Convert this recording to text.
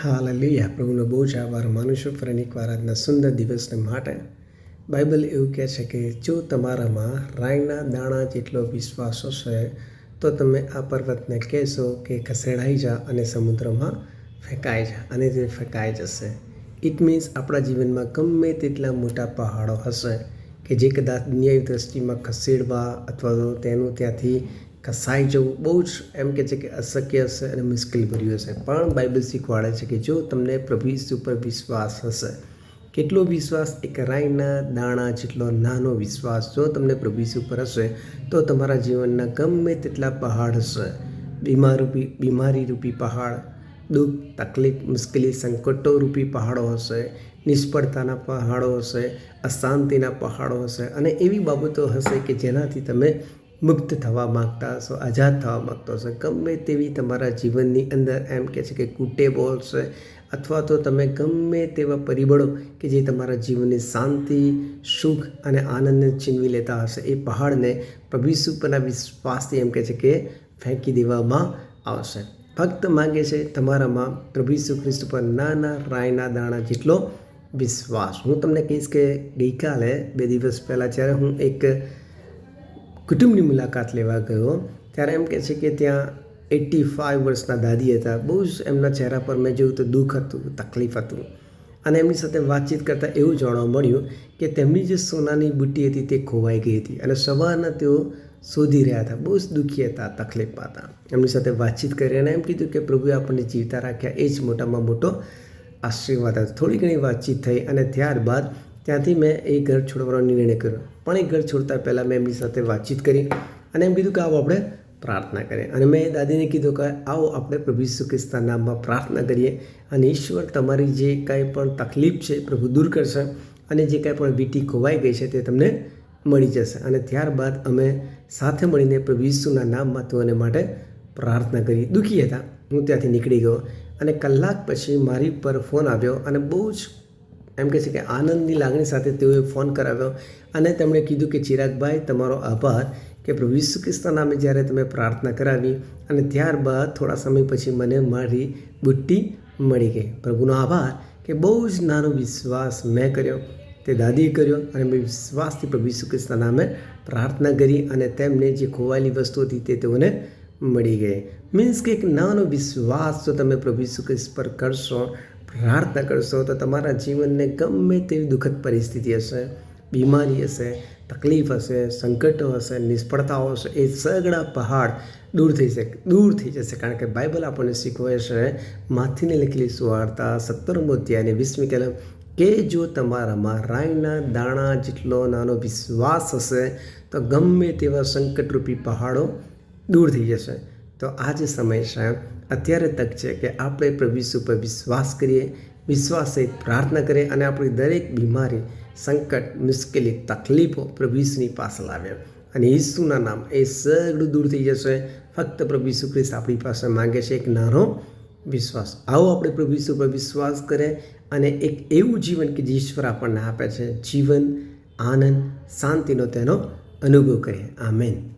Hallelujah પ્રભુનો બહુ જ આભાર માનું છું ફરી વારાજના સુંદર દિવસને માટે બાઇબલ એવું કહે છે કે, જો તમારામાં રાઈના દાણા જેટલો વિશ્વાસ હશે, તો તમે આ પર્વતને કહેશો કે ખસેડાઈ જા અને સમુદ્રમાં ફેંકાઈ જા અને તે ફેંકાઈ જશે. ઇટ મીન્સ આપણા જીવનમાં ગમે તેટલા મોટા પહાડો હશે કે જે કદાચ દુનિયાની દ્રષ્ટિમાં ખસેડવા અથવા તો તેનું ત્યાંથી ખસાઈ જવું બહુ જ એમ કે છે કે અશક્ય હશે અને મુશ્કેલ ભર્યું હશે. પણ બાઇબલ શીખવાડે છે કે જો તમને પ્રભુ ઈસુ પર વિશ્વાસ હશે, કેટલો વિશ્વાસ? એક રાઈના દાણા જેટલો નાનો વિશ્વાસ. જો તમને પ્રભુ ઈસુ પર હશે, તો તમારા જીવનના ગમે તેટલા પહાડ હશે. બીમારૂપી બીમારી રૂપી પહાડ, દુઃખ, તકલીફ, મુશ્કેલી સંકટો રૂપી પહાડો હશે, નિષ્ફળતાના પહાડો હશે, અશાંતિના પહાડો હશે અને એવી બાબતો હશે કે જેનાથી તમે મુક્ત થવા માગતા હશો, આઝાદ થવા માગતા હશો. ગમે તેવી તમારા જીવનની અંદર એમ કહે છે કે કૂટે બોલશે અથવા તો તમે ગમે તેવા પરિબળો કે જે તમારા જીવનની શાંતિ, સુખ અને આનંદને છીનવી લેતા હશે, એ પહાડને પ્રભુ પરના વિશ્વાસથી એમ કહે છે કે ફેંકી દેવામાં આવશે. ફક્ત માગે છે તમારામાં પ્રભુ ઈસુ ખ્રિસ્ત પર નાના રાયના દાણા જેટલો વિશ્વાસ. હું તમને કહીશ કે ગઈકાલે બે દિવસ પહેલાં જ્યારે હું એક કુટુંબની મુલાકાત લેવા ગયો, ત્યારે એમ કહે છે કે ત્યાં એટી ફાઇવ વર્ષના દાદી હતા. બહુ જ એમના ચહેરા પર મેં જોયું તો દુઃખ હતું, તકલીફ હતું. અને એમની સાથે વાતચીત કરતાં એવું જાણવા મળ્યું કે તેમની જે સોનાની બુટ્ટી હતી તે ખોવાઈ ગઈ હતી અને સવારના તેઓ શોધી રહ્યા હતા. બહુ જ દુઃખી હતા, તકલીફમાં હતા. એમની સાથે વાતચીત કરી અને એમ કીધું કે પ્રભુએ આપણને જીવતા રાખ્યા એ જ મોટામાં મોટો આશીર્વાદ હતો થોડી ઘણી વાતચીત થઈ અને ત્યારબાદ ત્યાંથી મેં એ ઘર છોડવાનો નિર્ણય કર્યો. પણ એ ઘર છોડતા પહેલાં મેં એમની સાથે વાતચીત કરી અને એમ કીધું કે આવો આપણે પ્રાર્થના કરીએ. અને મેં દાદીને કીધું કે આવો આપણે પ્રભુ ઈસુ નામમાં પ્રાર્થના કરીએ અને ઈશ્વર તમારી જે કાંઈ પણ તકલીફ છે પ્રભુ દૂર કરશે અને જે કાંઈ પણ વીટી ખોવાઈ ગઈ છે તે તમને મળી જશે. અને ત્યારબાદ અમે સાથે મળીને પ્રભુ ઈસુના નામમાં તેઓને માટે પ્રાર્થના કરી. દુઃખી હતા. હું ત્યાંથી નીકળી ગયો અને કલાક પછી મારી પર ફોન આવ્યો અને બહુ જ એમ કહે છે કે આનંદની લાગણી સાથે તેઓએ ફોન કરાવ્યો અને તેમણે કીધું કે, ચિરાગભાઈ, તમારો આભાર કે પ્રભુ ઈસુ ખ્રિસ્તના નામે જ્યારે તમે પ્રાર્થના કરાવી અને ત્યારબાદ થોડા સમય પછી મને મારી બુટ્ટી મળી ગઈ. પ્રભુનો આભાર કે બહુ જ નાનો વિશ્વાસ મેં કર્યો. તે દાદીએ કર્યો અને મેં વિશ્વાસથી પ્રભુ ઈસુ ખ્રિસ્તના નામે પ્રાર્થના કરી અને તેમને જે ખોવાયેલી વસ્તુ હતી તે તેઓને મળી ગઈ. મીન્સ કે એક નાનો વિશ્વાસ જો તમે પ્રભુ ઈસુ ખ્રિસ્ત પર કરશો પ્રાર્થના કરશો તો તમારા જીવનને ગમે તેવી દુઃખદ પરિસ્થિતિ હશે, બીમારી હશે, તકલીફ હશે, સંકટો હશે, નિષ્ફળતાઓ હશે, એ સગળા પહાડ દૂર થઈ શકે, દૂર થઈ જશે. કારણ કે બાઇબલ આપણને શીખવે છે, માથીને લખેલી સુવાર્તા સત્તરમો અધ્યાયને વીસમી કલમ, કે જો તમારામાં રાઈના દાણા જેટલો નાનો વિશ્વાસ હશે, તો ગમે તેવા સંકટરૂપી પહાડો દૂર થઈ જશે. તો આ જે સમય છે અત્યારે તક છે કે આપણે પ્રભુ ઈસુ પર વિશ્વાસ કરીએ, વિશ્વાસ સહિત પ્રાર્થના કરીએ અને આપણી દરેક બીમારી, સંકટ, મુશ્કેલી, તકલીફો પ્રભુ ઈસુની પાસે લાવીએ. અને ઈસુના નામ એ સગડું દૂર થઈ જશે. ફક્ત પ્રભુ ઈસુ ખ્રિસ્ત આપણી પાસે માંગે છે એક નાનો વિશ્વાસ. આવો આપણે પ્રભુ ઈસુ પર વિશ્વાસ કરે અને એક એવું જીવન કે જે ઈશ્વર આપણને આપે છે. જીવન, આનંદ, શાંતિનો તેનો અનુભવ કરીએ. આમેન.